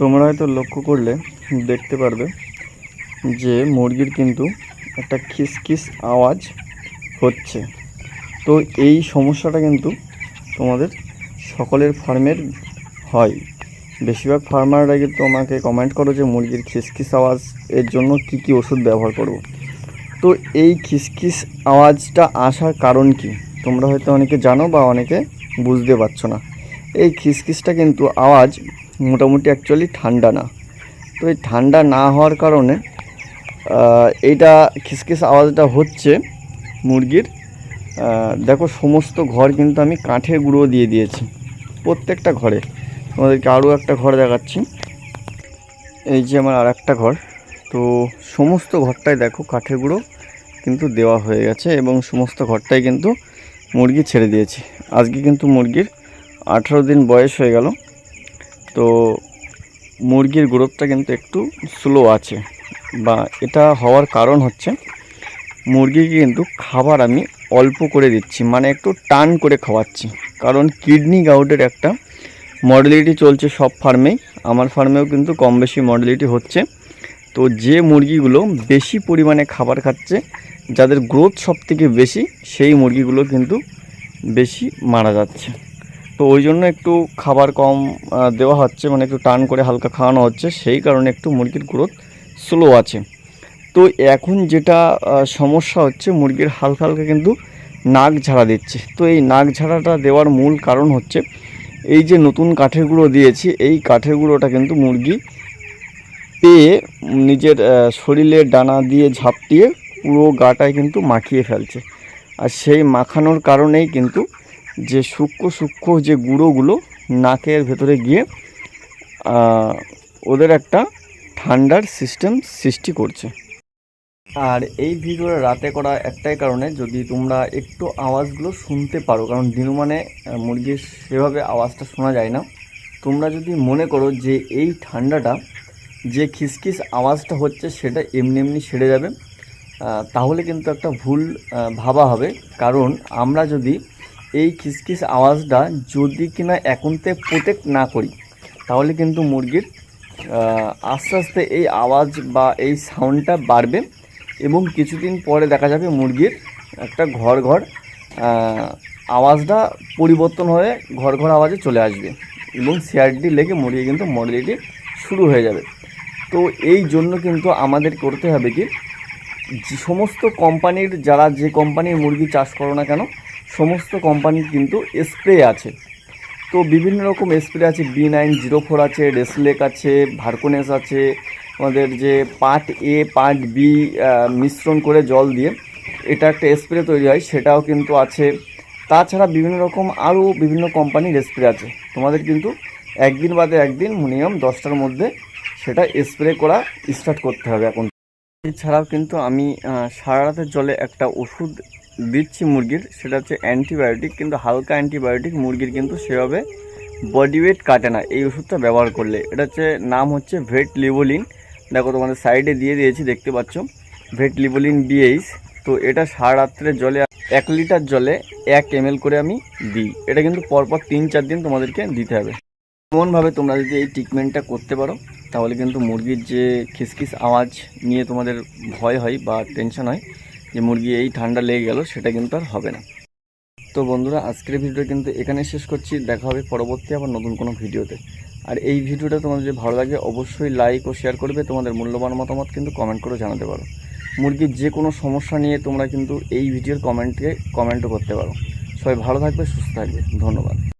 তোমরা হয়তো লক্ষ্য করলে, দেখতে পারবে যে মুরগির কিন্তু একটা খিসখিস আওয়াজ হচ্ছে। তো এই সমস্যাটা কিন্তু তোমাদের সকলের ফার্মের হয়। বেশিরভাগ ফার্মাররা কিন্তু আমাকে কমেন্ট করো যে মুরগির খিসখিস আওয়াজ এর জন্য কি কি ওষুধ ব্যবহার করব। তো এই খিসখিস আওয়াজটা আসার কারণ কি? তোমরা হয়তো অনেকে জানো বা অনেকে বুঝতে পারছ না। এই খিসখিসটা কিন্তু আওয়াজ মোটামুটি অ্যাকচুয়ালি ঠান্ডা না। তো এই ঠান্ডা না হওয়ার কারণে এইটা খিসখিস আওয়াজটা হচ্ছে মুরগির। দেখো সমস্ত ঘর কিন্তু আমি কাঠের গুঁড়ো দিয়ে দিয়েছি, প্রত্যেকটা ঘরে। তোমাদেরকে আরও একটা ঘর দেখাচ্ছি। এই যে আমার আর একটা ঘর। তো সমস্ত ঘরটাই দেখো কাঠের গুঁড়ো কিন্তু দেওয়া হয়ে গেছে এবং সমস্ত ঘরটাই কিন্তু মুরগি ছেড়ে দিয়েছি। আজকে কিন্তু মুরগির আঠারো দিন বয়স হয়ে গেল। তো মুরগির গ্রোথটা কিন্তু একটু স্লো আছে বা এটা হওয়ার কারণ হচ্ছে মুরগিকে কিন্তু খাবার আমি অল্প করে দিচ্ছি মানে একটু টান করে খাওয়াচ্ছি। কারণ কিডনি গাউটের একটা মডেলিটি চলছে সব ফার্মেই আমার ফার্মেও কিন্তু কম বেশি মডেলিটি হচ্ছে। তো যে মুরগিগুলো বেশি পরিমাণে খাবার খাচ্ছে, যাদের গ্রোথ সব থেকে বেশি, সেই মুরগিগুলো কিন্তু বেশি মারা যাচ্ছে। তো ওই জন্য একটু খাবার কম দেওয়া হচ্ছে মানে একটু টান করে হালকা খাওয়ানো হচ্ছে সেই কারণে একটু মুরগির গ্রোথ স্লো আছে। তো এখন যেটা সমস্যা হচ্ছে মুরগির হালকা হালকা কিন্তু নাক ঝাড়া দিচ্ছে। তো এই নাক ঝাড়াটা দেওয়ার মূল কারণ হচ্ছে এই যে নতুন কাঠের গুঁড়ো দিয়েছি এই কাঠের গুঁড়োটা কিন্তু মুরগি পেয়ে নিজের আহ, শরীরের ডানা দিয়ে ঝাপটিয়ে পুরো গাটায় কিন্তু মাখিয়ে ফেলছে। আর সেই মাখানোর কারণেই কিন্তু যে সূক্ষ্ম সূক্ষ্ম যে গুঁড়োগুলো নাকের ভেতরে গিয়ে ওদের একটা ঠান্ডার সিস্টেম সৃষ্টি করছে। আর এই ভিডিওটা রাতে করা একটাই কারণে যদি তোমরা একটু আওয়াজগুলো শুনতে পারো, কারণ দিনুমানে মুরগির সেভাবে আওয়াজটা শোনা যায় না, তোমরা যদি মনে করো যে এই ঠান্ডাটা যে খিসখিস আওয়াজটা হচ্ছে সেটা এমনি এমনি সেরে যাবে তাহলে কিন্তু একটা ভুল ভাবা হবে। কারণ আমরা যদি এই খিসখিস আওয়াজটা যদি কিনা এখনতে প্রোটেক্ট না করি, তাহলে কিন্তু মুরগির আস্তে আস্তে এই আওয়াজ বা এই সাউন্ডটা বাড়বে এবং কিছুদিন পরে দেখা যাবে মুরগির একটা ঘর ঘর আওয়াজটা পরিবর্তন হয়ে ঘর ঘর আওয়াজে চলে আসবে এবং সিআরডি লেগে মুরগি কিন্তু মডেলিটি শুরু হয়ে যাবে। তো এই জন্য কিন্তু আমাদের করতে হবে কি সমস্ত কোম্পানির যারা যে কোম্পানির মুরগি চাষ করো না কেন সমস্ত কোম্পানির কিন্তু স্প্রে আছে। তো বিভিন্ন রকম স্প্রে আছে বি নাইন জিরো ফোর আছে রেসলেক আছে ভার্কোনেস আছে, আমাদের যে পার্ট এ পার্ট বি মিশ্রণ করে জল দিয়ে এটা একটা স্প্রে তৈরি হয়, সেটাও কিন্তু আছে। তাছাড়া বিভিন্ন রকম আরও বিভিন্ন কোম্পানির স্প্রে আছে। তোমাদের কিন্তু একদিন বাদে একদিন মিনিমাম দশটার মধ্যে সেটা স্প্রে করা স্টার্ট করতে হবে এখন। এছাড়াও কিন্তু আমি সারা রাতের জলে একটা ওষুধ দিচ্ছি মুরগির, সেটা হচ্ছে অ্যান্টিবায়োটিক কিন্তু হালকা অ্যান্টিবায়োটিক মুরগির কিন্তু সেভাবে বডি ওয়েট কাটে না, এই ওষুধটা ব্যবহার করলে। এটা হচ্ছে নাম হচ্ছে ভেট লিবোলিন দেখো তোমাদের সাইডে দিয়ে দিয়েছি, দেখতে পাচ্ছ? ভেট লিবোলিন বিএইচ তো এটা সারা রাত্রের জলে এক লিটার জলে এক এম করে আমি দিই। এটা কিন্তু পরপর তিন চার দিন তোমাদেরকে দিতে হবে। এমনভাবে তোমরা যদি এই ট্রিটমেন্টটা করতে পারো, তাহলে কিন্তু মুরগির যে খিসখিস আওয়াজ নিয়ে তোমাদের ভয় হয় বা টেনশন হয় যে মুরগি এই ঠান্ডা লেগে গেল, সেটা কিন্তু আর হবে না। তো বন্ধুরা, আজকের ভিডিও কিন্তু এখানে শেষ করছি। দেখা হবে পরবর্তী আবার নতুন কোনো ভিডিওতে। আর এই ভিডিওটা তোমাদের যদি ভালো লাগে, অবশ্যই লাইক ও শেয়ার করবে। তোমাদের মূল্যবান মতামত কিন্তু কমেন্ট করে জানাতে পারো। মুরগির যে কোনো সমস্যা নিয়ে তোমরা কিন্তু এই ভিডিওর কমেন্টকে কমেন্টও করতে পারো। সবাই ভালো থাকবে, সুস্থ থাকবে। ধন্যবাদ।